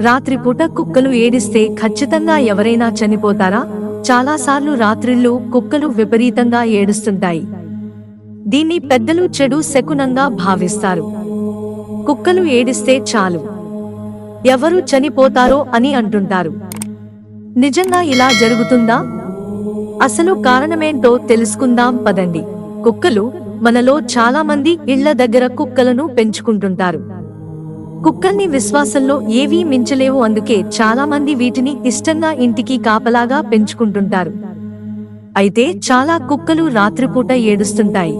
రాత్రిపూట కుక్కలు ఏడిస్తే ఖచ్చితంగా ఎవరైనా చనిపోతారా? చాలాసార్లు రాత్రిళ్ళు కుక్కలు విపరీతంగా ఏడుస్తుంటాయి. దీన్ని పెద్దలు చెడు శకునంగా భావిస్తారు. కుక్కలు ఏడిస్తే చాలు. ఎవరు చనిపోతారో అని అంటుంటారు. నిజంగా ఇలా జరుగుతుందా? అసలు కారణమేంటో తెలుసుకుందాం పదండి. కుక్కలు మనలో చాలా మంది ఇళ్ళ దగ్గర కుక్కలను పెంచుకుంటుంటారు. కుక్కల్ని విశ్వాసంలో ఏవీ మించలేవు. అందుకే చాలా మంది వీటిని ఇష్టంగా ఇంటికి కాపలాగా పెంచుకుంటుంటారు. అయితే చాలా కుక్కలు రాత్రిపూట ఏడుస్తుంటాయి.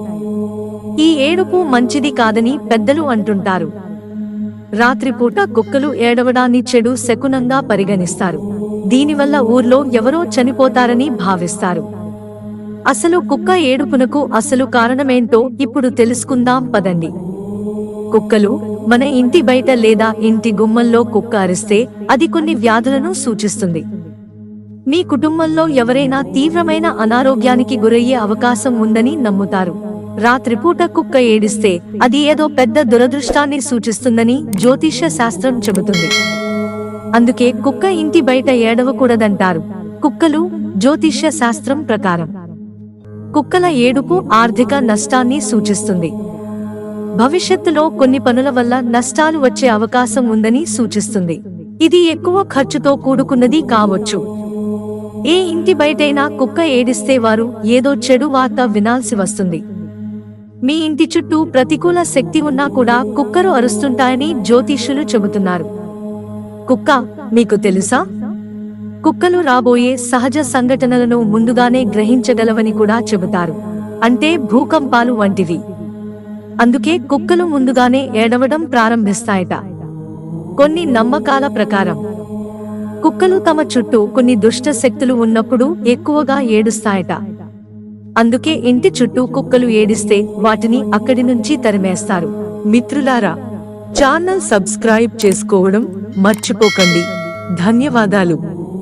ఈ ఏడుపు మంచిది కాదని పెద్దలు అంటుంటారు. రాత్రిపూట కుక్కలు ఏడవడాన్ని చెడు శకునంగా పరిగణిస్తారు. దీనివల్ల ఊర్లో ఎవరో చనిపోతారని భావిస్తారు. అసలు కుక్క ఏడుపునకు అసలు కారణమేంటో ఇప్పుడు తెలుసుకుందాం పదండి. కుక్కలు మన ఇంటి బయట లేదా ఇంటి గుమ్మల్లో కుక్క అరిస్తే అది కొన్ని వ్యాధులను సూచిస్తుంది. మీ కుటుంబంలో ఎవరైనా తీవ్రమైన అనారోగ్యానికి గురయ్యే అవకాశం ఉందని నమ్ముతారు. రాత్రిపూట కుక్క ఏడిస్తే అది ఏదో పెద్ద దురదృష్టాన్ని సూచిస్తుందని జ్యోతిష్య శాస్త్రం చెబుతుంది. అందుకే కుక్క ఇంటి బయట ఏడవకూడదంటారు. కుక్కలు జ్యోతిష్య శాస్త్రం ప్రకారం. కుక్కల ఏడుపు ఆర్థిక నష్టాన్ని సూచిస్తుంది. భవిష్యత్తులో కొన్ని పనుల వల్ల నష్టాలు వచ్చే అవకాశం ఉందని సూచిస్తుంది. ఇది ఎక్కువ ఖర్చుతో కూడుకున్నది కావచ్చు. ఏ ఇంటి బయటైనా కుక్క ఏడిస్తే వారు ఏదో చెడు వార్త వినాల్సి వస్తుంది. మీ ఇంటి చుట్టూ ప్రతికూల శక్తి ఉన్నా కూడా కుక్కలు అరుస్తుంటాయని జ్యోతిష్యులు చెబుతున్నారు. కుక్క మీకు తెలుసా? కుక్కలు రాబోయే సహజ సంఘటనలను ముందుగానే గ్రహించగలవని కూడా చెబుతారు. అంటే భూకంపాలు వంటివి. అందుకే కుక్కలు ముందుగానే ఏడవడం ప్రారంభిస్తాయట. కొన్ని నమ్మకాల ప్రకారం కుక్కలు తమ చుట్టూ కొన్ని దుష్ట శక్తులు ఉన్నప్పుడు ఎక్కువగా ఏడుస్తాయట. అందుకే ఇంటి చుట్టూ కుక్కలు ఏడిస్తే వాటిని అక్కడి నుంచి తరిమేస్తారు. మిత్రులారా ఛానల్ సబ్స్క్రైబ్ చేసుకోవడం మర్చిపోకండి. ధన్యవాదాలు.